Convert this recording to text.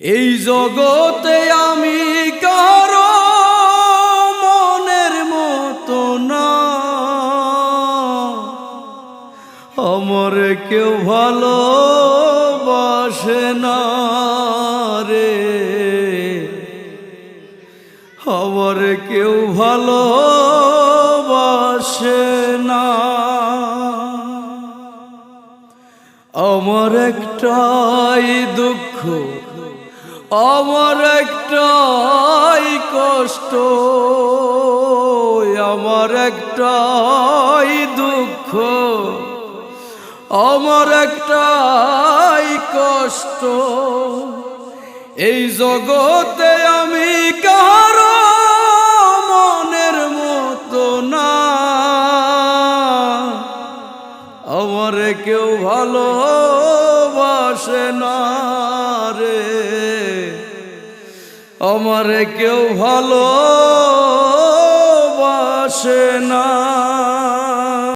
এই জগতে আমি কারও মনের মতো না। আমার কেউ ভালো ভালোবাসে না রে। আমার কেউ ভালো ভালোবাসে না। আমার একটাই দুঃখ আমার একটাই কষ্ট, আমার একটাই দুঃখ, আমার একটাই কষ্ট। এই জগতে আমি কার মনের মতো না। আমার কেউ ভালোবাসে না রে। আমার কেউ ভালোবাসে না।